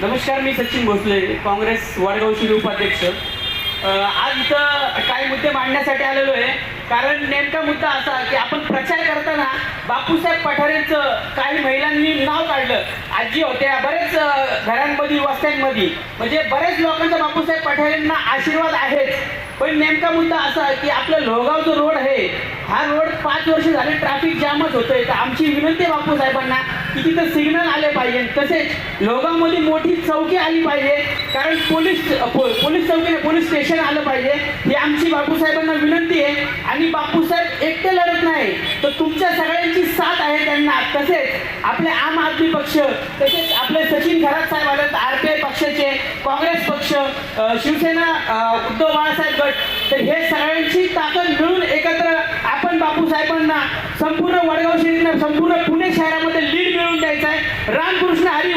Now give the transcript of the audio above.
नमस्कार मी सचिन भोसले काँग्रेस वडगाव शिरी उपाध्यक्ष. आज इथं काही मुद्दे मांडण्यासाठी आलेलो आहे. कारण नेमका मुद्दा असा की आपण प्रचार करताना बापूसाहेब पठारेंचं काही महिलांनी नाव काढलं. आजी होत्या बरेच घरांमध्ये वस्त्यांमध्ये. म्हणजे बरेच लोकांचा बापूसाहेब पठारेंना आशीर्वाद आहेच. पण नेमका मुद्दा असा की आपलं लोहगाव जो रोड आहे. हा रोड पाच वर्ष झाले ट्रॅफिक जामच होतोय. तर आमची विनंती आहे की तिथं सिग्नल आले पाहिजे. तसेच लोकांमध्ये मोठी चौकी आली पाहिजे. कारण पोलीस पोलीस चौकीने पोलीस स्टेशन आलं पाहिजे. ही आमची बापूसाहेबांना विनंती आहे. आणि बापूसाहेब एकटे लढत नाही. तर तुमच्या सगळ्यांची साथ आहे त्यांना. तसेच आपले आम आदमी पक्ष तसेच आपले सचिन खरात साहेब आले आर पी आय पक्षाचे काँग्रेस पक्ष शिवसेना उद्धव बाळासाहेब गट. तर हे सगळ्यांची ताकद मिळून एकत्र आपण बापूसाहेबांना संपूर्ण वडगाव शहरीनं संपूर्ण पुणे शहरामध्ये रामकृष्ण हरी वाजवा तुतारी